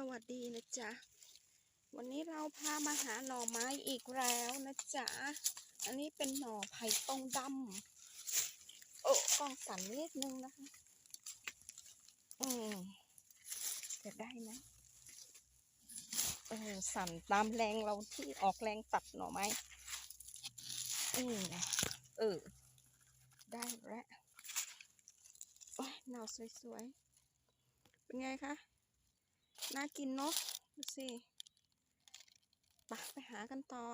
สวัสดีนะจ๊ะ วันนี้เราพามาหาหน่อไม้อีกแล้วนะจ๊ะ อันนี้เป็นหน่อไผ่ตรงดำโอ้กล้องสั่นนิดนึงนะคะ อืมจะได้ไหมเออสั่นตามแรงเราที่ออกแรงตัดหน่อไม้ อืมเออ ได้แล้วโอ้ยหน่อสวยๆ เป็นไงคะ น่ากินเนาะดูสิไปไปหากันต่อ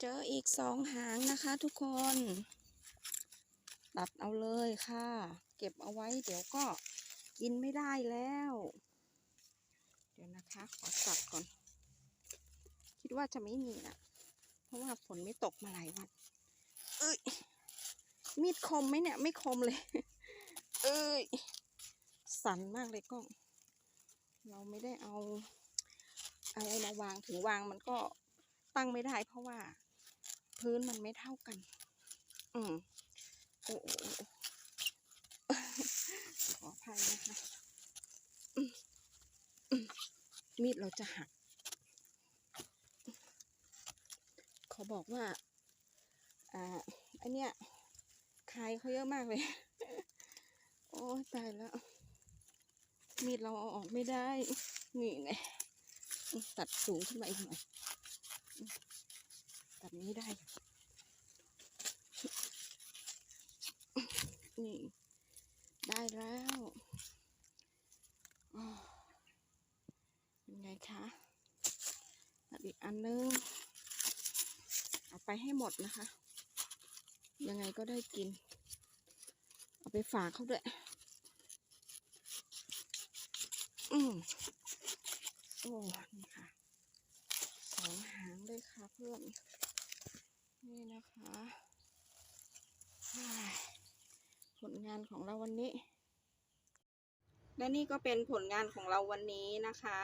เจออีกสองหางนะคะทุกคนตัดเอาเลยค่ะ เก็บเอาไว้เดี๋ยวก็กินไม่ได้แล้ว เดี๋ยวนะคะ ขอสับก่อน คิดว่าจะไม่มีนะเพราะว่าฝนไม่ตกมาหลายวัน เอ้ย มีดคมไหมเนี่ย ไม่คมเลย เอ้ย สั่นมากเลยกล้อง เราไม่ได้เอาอะไรมาวางถึงวางมันก็ตั้งไม่ได้ เพราะว่า พื้นมันไม่เท่ากัน อืมโอ้โขออภัยนะคะ มีดเราจะหักขาบอกว่า อ่า อันเนี้ยคายเขาเยอะมากเลย โอ้ตายแล้ว มีดเราเอาออกไม่ได้ นี่ไงตัดสูงขึ้นมาอีกหน่อยตัดนี้ได้ นี่ ได้แล้วอ้อเป็นไงคะตัดอีกอันนึง เอาไปให้หมดนะคะ ยังไงก็ได้กิน เอาไปฝากเขาด้วย อืมโอ้นี่ค่ะสองหางเลยค่ะเพื่อน นี่นะคะผลงานของเราวันนี้ และนี่ก็เป็นผลงานของเราวันนี้นะคะ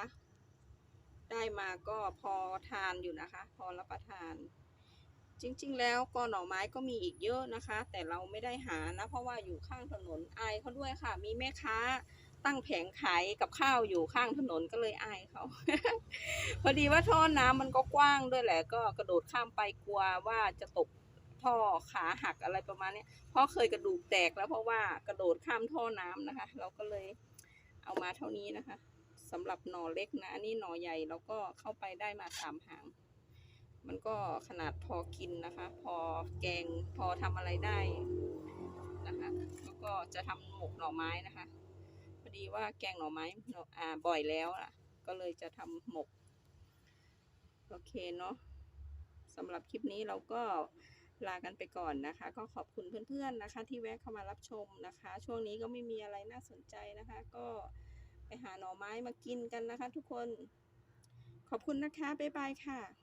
ได้มาก็พอทานอยู่นะคะ พอรับประทาน จริงๆ แล้วก็หน่อไม้ก็มีอีกเยอะนะคะ แต่เราไม่ได้หานะ เพราะว่าอยู่ข้างถนนอายเขาด้วยค่ะ มีแม่ค้า ตั้งแผงขายกับข้าวอยู่ข้างถนนก็เลยอายเขา พอดีว่าท่อน้ำมันก็กว้างด้วยแหละ ก็กระโดดข้ามไปกลัวว่าจะตกท่อขาหักอะไรประมาณเนี้ยเพราะเคยกระดูกแตกแล้วเพราะว่ากระโดดข้ามท่อน้ำนะคะ เราก็เลยเอามาเท่านี้นะคะสำหรับหน่อเล็กนะ อันนี้หน่อใหญ่เราก็เข้าไปได้มาสามหาง มันก็ขนาดพอกินนะคะ พอแกงพอทำอะไรได้นะคะ แล้วก็จะทำหมกหน่อไม้นะคะ ดีว่าแกงหน่อไม้หน่ออ่าบ่อยแล้วล่ะ ก็เลยจะทำหมก โอเคเนาะสำหรับคลิปนี้เราก็ลากันไปก่อนนะคะ ก็ขอบคุณเพื่อนๆนะคะ ที่แวะเข้ามารับชมนะคะ ช่วงนี้ก็ไม่มีอะไรน่าสนใจนะคะ ก็ไปหาหน่อไม้มากินกันนะคะ ทุกคน ขอบคุณนะคะ บ๊ายบายค่ะ